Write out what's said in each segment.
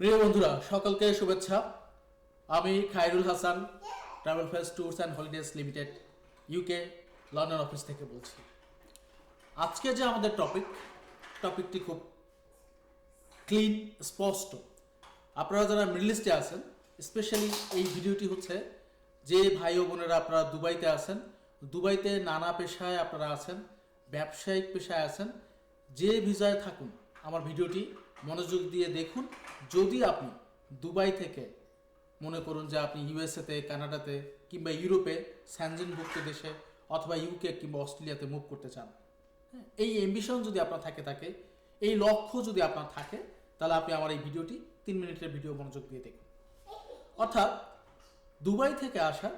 প্রিয় বন্ধুরা, সকলকে শুভেচ্ছা। আমি Khairul Hasan travel face tours and holidays limited UK London office থেকে বলছি। আজকে যে আমাদের টপিক টপিকটি খুব ক্লিন স্পষ্ট। আপনারা যারা মিডল ইস্টে আছেন স্পেশালি এই ভিডিওটি হচ্ছে যে ভাই ও বোনেরা আপনারা দুবাইতে আছেন, দুবাইতে নানা পেশায় আপনারা আছেন, ব্যবসায়িক পেশায় আছেন, যে ভিসায় থাকুন, আমার ভিডিওটি মনোযোগ দিয়ে দেখুন। যদি আপনি দুবাই থেকে মনে করুন যে আপনি ইউএসএতে কানাডাতে কিংবা ইউরোপে স্যানজেনভুক্ত দেশে অথবা ইউকে কিংবা অস্ট্রেলিয়াতে মুভ করতে চান হ্যাঁ, এই এম্বিশন যদি আপনার থাকে থাকে এই লক্ষ্য যদি আপনার থাকে তাহলে আপনি আমার এই ভিডিওটি তিন মিনিটের ভিডিও মনোযোগ দিয়ে দেখুন। অর্থাৎ দুবাই থেকে আসা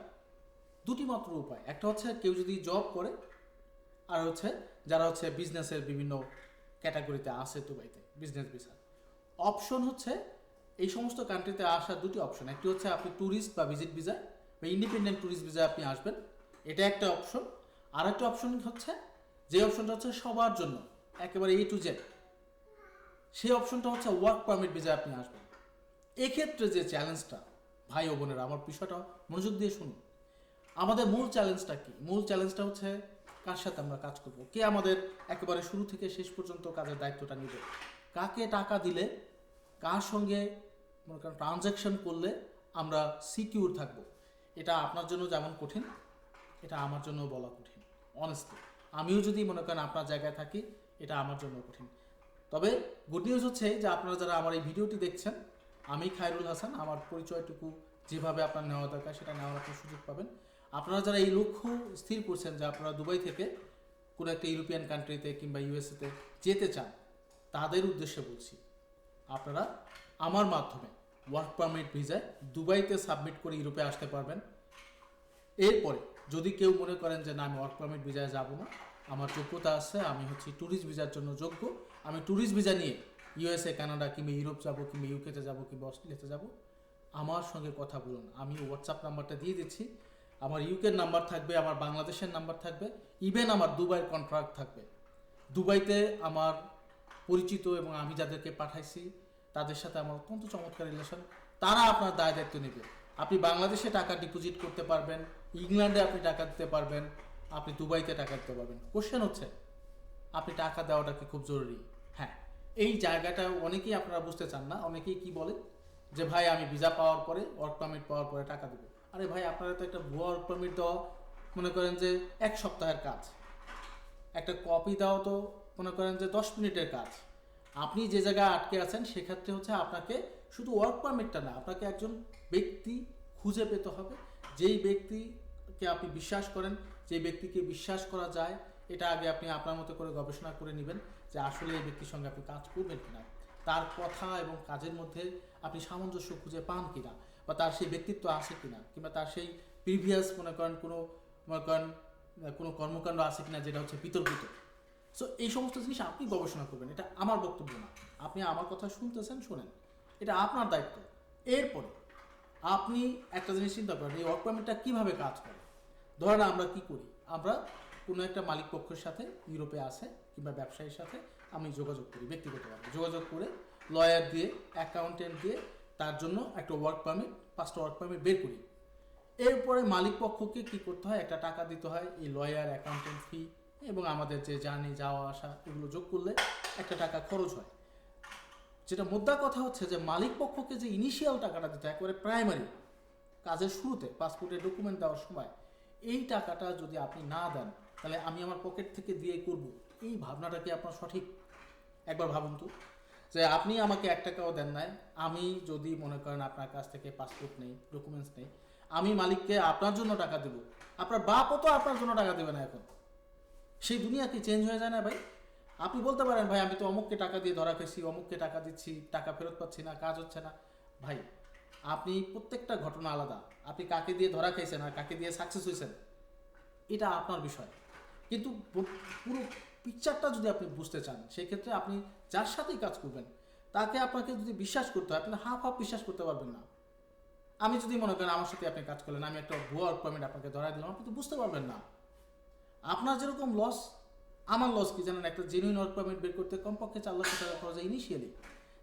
দুটি মাত্র উপায়। একটা হচ্ছে কেউ যদি জব করে আর হচ্ছে যারা হচ্ছে বিজনেসের বিভিন্ন ক্যাটাগরিতে আসে দুবাইতে বিজনেস ভিসা অপশন হচ্ছে এই সমস্ত কান্ট্রিতে আসার দুটি অপশন একটি হচ্ছে আপনি ট্যুরিস্ট বা ভিজিট ভিসা বা ইন্ডিপেন্ডেন্ট ট্যুরিস্ট ভিসায় আপনি আসবেন, এটা একটা অপশন আর একটা অপশন হচ্ছে, যে অপশনটা হচ্ছে সবার জন্য, একেবারে এ টু জেড সেই অপশনটা হচ্ছে ওয়ার্ক পারমিট ভিসায় আপনি আসবেন। এক্ষেত্রে যে চ্যালেঞ্জটা ভাই ও বোনেরা, আমার বিষয়টা মনোযোগ দিয়ে শুনুন। আমাদের মূল চ্যালেঞ্জটা কি? মূল চ্যালেঞ্জটা হচ্ছে কার সাথে আমরা কাজ করব? কে আমাদের একেবারে শুরু থেকে শেষ পর্যন্ত কাজের দায়িত্বটা নেবে? কাকে টাকা দিলে, কার সঙ্গে মনে করেন ট্রানজ্যাকশন করলে আমরা সিকিউর থাকব? এটা আপনার জন্য যেমন কঠিন, এটা আমার জন্য বলা কঠিন অনেস্টলি আমিও যদি মনে করেন আপনার জায়গায় থাকি, এটা আমার জন্য কঠিন। তবে গুড নিউজ হচ্ছে যে আপনারা যারা আমার এই ভিডিওটি দেখছেন, আমি খায়রুল হাসান, আমার পরিচয়টুকু যেভাবে আপনার নেওয়া দরকার, সেটা নেওয়ার আপনি সুযোগ পাবেন। আপনারা যারা এই লক্ষ্য স্থির করছেন যে আপনারা দুবাই থেকে কোনো একটা ইউরোপিয়ান কান্ট্রিতে কিংবা ইউএসএতে যেতে চান, তাদের উদ্দেশ্যে বলছি, আপনারা আমার মাধ্যমে ওয়ার্ক পারমিট ভিসায় দুবাইতে সাবমিট করে ইউরোপে আসতে পারবেন। এরপরে যদি কেউ মনে করেন যে না, আমি ওয়ার্ক পারমিট ভিসায় যাব না, আমার যোগ্যতা আছে, আমি হচ্ছে ট্যুরিস্ট ভিসার জন্য যোগ্য, আমি ট্যুরিস্ট ভিসা নিয়ে ইউএসএ, কানাডা কিংবা ইউরোপ যাব কিংবা ইউকেতে যাব কিংবা অস্ট্রেলিয়াতে যাব, আমার সঙ্গে কথা বলুন। আমি হোয়াটসঅ্যাপ নাম্বারটা দিয়ে দিচ্ছি আমার ইউকের নাম্বার থাকবে, আমার বাংলাদেশের নাম্বার থাকবে ইভেন আমার দুবাইয়ের কন্ট্রাক্ট থাকবে। দুবাইতে আমার পরিচিত এবং আমি যাদেরকে পাঠাইছি, তাদের সাথে আমার অত্যন্ত চমৎকার রিলেশন তারা আপনার দায় দায়িত্ব নেবে। আপনি বাংলাদেশে টাকা ডিপোজিট করতে পারবেন, ইংল্যান্ডে আপনি টাকা দিতে পারবেন, আপনি দুবাইতে টাকা দিতে পারবেন। কোশ্চেন হচ্ছে, আপনি টাকা দেওয়াটা কি খুব জরুরি? হ্যাঁ এই জায়গাটা অনেকেই আপনারা বুঝতে চান না, অনেকেই কি বলে? যে ভাই, আমি ভিসা পাওয়ার পরে ওয়ার্ক পারমিট পাওয়ার পরে টাকা দেবো। আরে ভাই, আপনারা তো একটা ওয়ার্ক পারমিট দেওয়া মনে করেন যে এক সপ্তাহের কাজ। একটা কপি দাও তো, মনে করেন যে দশ মিনিটের কাজ। আপনি যে জায়গায় আটকে আছেন, সেক্ষেত্রে হচ্ছে আপনাকে শুধু ওয়ার্ক পারমিটটা না, আপনাকে একজন ব্যক্তি খুঁজে পেতে হবে। যেই ব্যক্তিকে আপনি বিশ্বাস করেন, যেই ব্যক্তিকে বিশ্বাস করা যায়, এটা আগে আপনি আপনার মতো করে গবেষণা করে নেবেন যে আসলে এই ব্যক্তির সঙ্গে আপনি কাজ করবেন কিনা। তার কথা এবং কাজের মধ্যে আপনি সামঞ্জস্য খুঁজে পান কিনা। বা তার সেই ব্যক্তিত্ব আছে কিনা, কিংবা তার সেই প্রিভিয়াস মনে করেন কোনো, মনে করেন কোনো কর্মকাণ্ড আছে কিনা যেটা হচ্ছে বিতর্কিত। সো এই সমস্ত জিনিস আপনি গবেষণা করবেন, এটা আমার বক্তব্য না। আপনি আমার কথা শুনতেছেন, শোনেন। এটা আপনার দায়িত্ব। এরপরে, আপনি একটা জিনিস চিন্তা করেন, এই ওয়ার্ক পারমিটটা কীভাবে কাজ করে? ধরেন আমরা কি করি? আমরা কোনো একটা মালিক পক্ষের সাথে, ইউরোপে আসে কিংবা ব্যবসায়ীর সাথে আমি যোগাযোগ করি, ব্যক্তিগতভাবে। যোগাযোগ করে লয়ার দিয়ে অ্যাকাউন্টেন্ট দিয়ে তার জন্য একটা ওয়ার্ক পারমিট পাঁচটা ওয়ার্ক পারমিট বের করি। এরপরে মালিক পক্ষকে কি করতে হয়? একটা টাকা দিতে হয়, এই লয়ার অ্যাকাউন্টেন্ট ফি এবং আমাদের যে জার্নি, যাওয়া, আসা, এগুলো যোগ করলে একটা টাকা খরচ হয়। যেটা মুদ্রা কথা হচ্ছে যে, মালিক পক্ষকে যে ইনিশিয়াল টাকাটা দিতে হয়, একেবারে প্রাইমারি কাজের শুরুতে পাসপোর্টের ডকুমেন্ট দেওয়ার সময়, এই টাকাটা যদি আপনি না দেন, তাহলে আমি আমার পকেট থেকে দিয়ে করব। এই ভাবনাটা কি আপনার সঠিক? একবার ভাবুন তো। যে আপনি আমাকে এক টাকাও দেন নাই। আমি যদি মনে করেন আপনার কাছ থেকে পাসপোর্ট নেই ডকুমেন্টস নেই, আমি মালিককে আপনার জন্য টাকা দেবো। আপনার বাপও তো আপনার জন্য টাকা দেবে না এখন। সেই দুনিয়া কি চেঞ্জ হয়ে যায় না ভাই? আপনি বলতে পারেন, ভাই, আমি তো অমুককে টাকা দিয়ে ধরা খেয়েছি অমুককে টাকা দিচ্ছি, টাকা ফেরত পাচ্ছি না, কাজ হচ্ছে না। ভাই, আপনি প্রত্যেকটা ঘটনা আলাদা। আপনি কাকে দিয়ে ধরা খেয়েছেন আর কাকে দিয়ে সাকসেস হয়েছেন এটা আপনার বিষয়। কিন্তু পুরো পিকচারটা যদি আপনি বুঝতে চান, সেই ক্ষেত্রে আপনি যার সাথেই কাজ করবেন, তাকে আপনাকে যদি বিশ্বাস করতে হয়, আপনি হাফ হাফ বিশ্বাস করতে পারবেন না। আমি যদি মনে করেন আমার সাথে আপনি কাজ করলেন, আমি একটা ভুয়া পারমিট আপনাকে ধরাই দিলাম, আপনি তো বুঝতে পারবেন না। আপনার যেরকম লস আমার লস কি জানেন? একটা জেনুইন ওয়ার্ক পারমিট বের করতে কমপক্ষে চার লক্ষ টাকা খরচ হয় ইনিশিয়ালি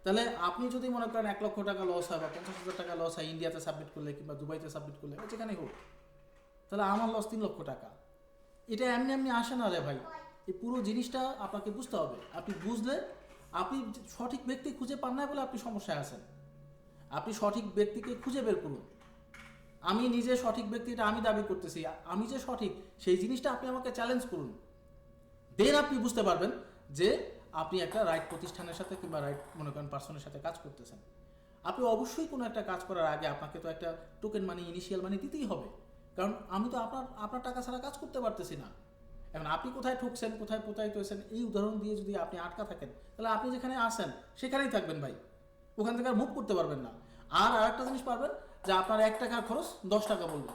তাহলে আপনি যদি মনে করেন এক লক্ষ টাকা লস হয় বা পঞ্চাশ হাজার টাকা লস হয় ইন্ডিয়াতে সাবমিট করলে কিংবা দুবাইতে সাবমিট করলে, বা যেখানেই হোক, তাহলে আমার লস তিন লক্ষ টাকা। এটা এমনি এমনি আসে না রে ভাই। এই পুরো জিনিসটা আপনাকে বুঝতে হবে। আপনি বুঝলে আপনি সঠিক ব্যক্তি খুঁজে পান না বলে আপনি সমস্যায় আছেন। আপনি সঠিক ব্যক্তিকে খুঁজে বের করুন। আমি নিজে সঠিক ব্যক্তিটা আমি দাবি করতেছি, আমি যে সঠিক, সেই জিনিসটা আপনি আমাকে চ্যালেঞ্জ করুন। দেন আপনি বুঝতে পারবেন যে আপনি একটা রাইট প্রতিষ্ঠানের সাথে কিংবা রাইট মনে করেন পার্সনের সাথে কাজ করতেছেন। আপনি অবশ্যই কোনো একটা কাজ করার আগে আপনাকে তো একটা টোকেন মানি ইনিশিয়াল মানি দিতেই হবে। কারণ আমি তো আপনার আপনার টাকা ছাড়া কাজ করতে পারতেছি না। এখন আপনি কোথায় ঠকছেন, কোথায় প্রতারিত হয়েছেন, এই উদাহরণ দিয়ে যদি আপনি আটকা থাকেন, তাহলে আপনি যেখানে আসেন সেখানেই থাকবেন ভাই। ওখান থেকে আর মুভ করতে পারবেন না। আর আরেকটা জিনিস পারবেন, যে আপনার এক টাকার খরচ দশ টাকা বলবে।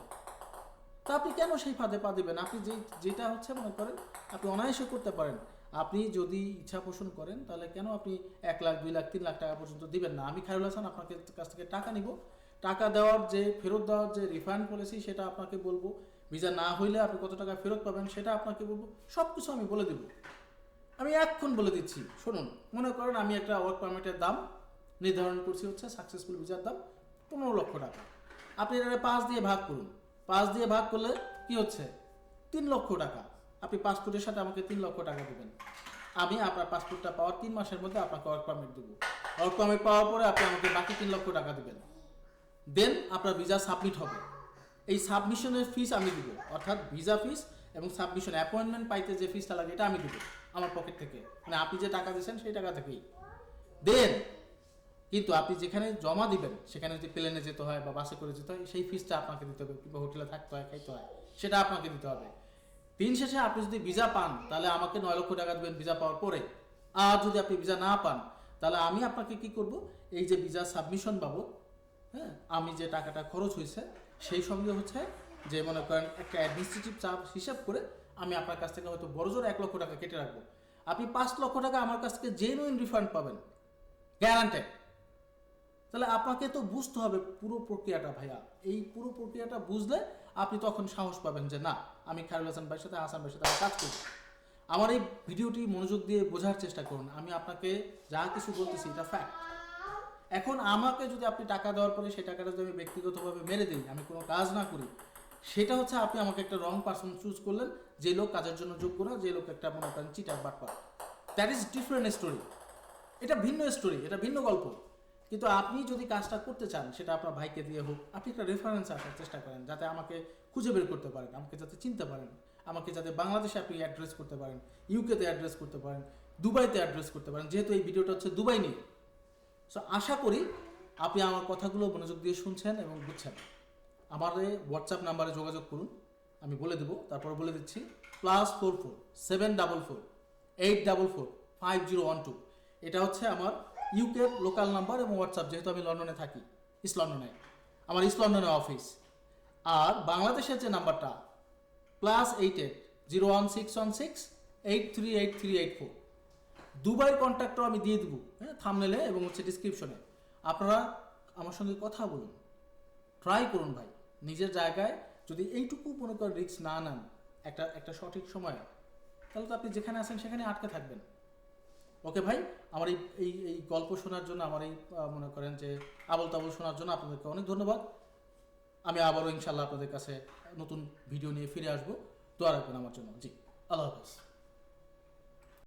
তা আপনি কেন সেই ফাঁদে পা দেবেন? আপনি যে যেটা হচ্ছে মনে করেন, আপনি অনায়াসে করতে পারেন। আপনি যদি ইচ্ছা পোষণ করেন, তাহলে কেন আপনি এক লাখ, দুই লাখ, তিন লাখ টাকা পর্যন্ত দিবেন না? আমি খায়রুল হাসান আপনাকে কাছ থেকে টাকা নিব। টাকা দেওয়ার যে, ফেরত দেওয়ার যে রিফান্ড পলিসি সেটা আপনাকে বলব। ভিসা না হইলে আপনি কত টাকা ফেরত পাবেন সেটা আপনাকে বলব সব কিছু আমি বলে দেবো। আমি এক্ষণ বলে দিচ্ছি, শুনুন, মনে করেন আমি একটা ওয়ার্ক পারমিটের দাম নির্ধারণ করছি হচ্ছে সাকসেসফুল ভিসার দাম পনেরো লক্ষ টাকা। আপনি এটা পাঁচ দিয়ে ভাগ করুন। পাঁচ দিয়ে ভাগ করলে কি হচ্ছে? তিন লক্ষ টাকা। আপনি পাসপোর্টের সাথে আমাকে তিন লক্ষ টাকা দেবেন। আমি আপনার পাসপোর্টটা পাওয়ার তিন মাসের মধ্যে আপনাকে ওয়ার্ক পারমিট দেবো। ওয়ার্ক পারমিট পাওয়ার পরে আপনি আমাকে বাকি তিন লক্ষ টাকা দেবেন। দেন আপনার ভিসা সাবমিট হবে। এই সাবমিশনের ফিস আমি দিব। অর্থাৎ ভিসা ফিস এবং সাবমিশন অ্যাপয়েন্টমেন্ট পাইতে যে ফিসটা লাগে এটা আমি দেবো আমার পকেট থেকে। মানে আপনি যে টাকা দিয়েছেন সেই টাকা থেকেই। দেন কিন্তু আপনি যেখানে জমা দিবেন, সেখানে যদি প্লেনে যেতে হয় বা বাসে করে যেতে হয়, সেই ফিসটা আপনাকে দিতে হবে, কিংবা হোটেলে থাকতে হয়, খাইতে হয়, সেটা আপনাকে দিতে হবে। দিন শেষে আপনি যদি ভিসা পান, তাহলে আমাকে নয় লক্ষ টাকা দেবেন ভিসা পাওয়ার পরে। আর যদি আপনি ভিসা না পান, তাহলে আমি আপনাকে কি করব? এই যে ভিসা সাবমিশন বাবদ হ্যাঁ আমি যে টাকাটা খরচ হয়েছে সেই সঙ্গে হচ্ছে যে মনে করেন একটা অ্যাডমিনিস্ট্রেটিভ চাপ হিসাব করে আমি আপনার কাছ থেকে হয়তো বড় জোর এক লক্ষ টাকা কেটে রাখব। আপনি পাঁচ লক্ষ টাকা আমার কাছ থেকে জেনুইন রিফান্ড পাবেন। গ্যারান্টেড তাহলে আপনাকে তো বুঝতে হবে পুরো প্রক্রিয়াটা ভাইয়া। এই পুরো প্রক্রিয়াটা বুঝলে আপনি তখন সাহস পাবেন যে না, আমি খায়রুল হাসান ভাইয়ের সাথে, হাসান ভাইয়ের সাথে কাজ করছি আমার এই ভিডিওটি মনোযোগ দিয়ে বোঝার চেষ্টা করুন। আমি আপনাকে যা কিছু বলতেছি এটা ফ্যাক্ট এখন আমাকে যদি আপনি টাকা দেওয়ার পরে সেই টাকাটা যদি আমি ব্যক্তিগতভাবে মেরে দিই, আমি কোনো কাজ না করি, সেটা হচ্ছে আপনি আমাকে একটা রং পার্সন চুজ করলেন, যে লোক কাজের জন্য যোগ্য না যে লোক একটা মনে করেন চিটার বাটপার দ্যাট ইজ ডিফারেন্ট স্টোরি এটা ভিন্ন স্টোরি এটা ভিন্ন গল্প। কিন্তু আপনি যদি কাজটা করতে চান, সেটা আপনার ভাইকে দিয়ে হোক, আপনি একটা রেফারেন্স আসার চেষ্টা করেন, যাতে আমাকে খুঁজে বের করতে পারেন, আমাকে যাতে চিনতে পারেন, আমাকে যাতে বাংলাদেশে আপনি অ্যাড্রেস করতে পারেন ইউকেতে অ্যাড্রেস করতে পারেন দুবাইতে অ্যাড্রেস করতে পারেন, যেহেতু এই ভিডিওটা হচ্ছে দুবাই নিয়ে। সো আশা করি আপনি আমার কথাগুলো মনোযোগ দিয়ে শুনছেন এবং বুঝছেন। আমার হোয়াটসঅ্যাপ নাম্বারে যোগাযোগ করুন। আমি বলে দেবো, তারপর বলে দিচ্ছি plus four four seven double four eight double four five zero one two এটা হচ্ছে আমার ইউকে লোকাল নাম্বার এবং হোয়াটসঅ্যাপ যেহেতু আমি লন্ডনে থাকি ইস্ট লন্ডনে আমার ইস্ট লন্ডনে অফিস আর বাংলাদেশের যে নাম্বারটা plus eight eight zero one six one six eight three eight three eight four দুবাইয়ের কন্ট্যাক্টও আমি দিয়ে দেবো হ্যাঁ থামনেলে এবং হচ্ছে ডিসক্রিপশনে আপনারা আমার সঙ্গে কথা বলুন। ট্রাই করুন ভাই। নিজের জায়গায় যদি এইটুকু মনে করেন রিস্ক না নেন, একটা একটা সঠিক সময়ে, তাহলে তো আপনি যেখানে আছেন সেখানে আটকে থাকবেন। ওকে ভাই, আমার এই এই এই গল্প শোনার জন্য, আমার এই মনে করেন যে আবল তাবল শোনার জন্য আপনাদেরকে অনেক ধন্যবাদ। আমি আবারও ইনশাল্লাহ আপনাদের কাছে নতুন ভিডিও নিয়ে ফিরে আসব। দোয়া রাখবেন আমার জন্য। জি, আল্লাহ হাফেজ।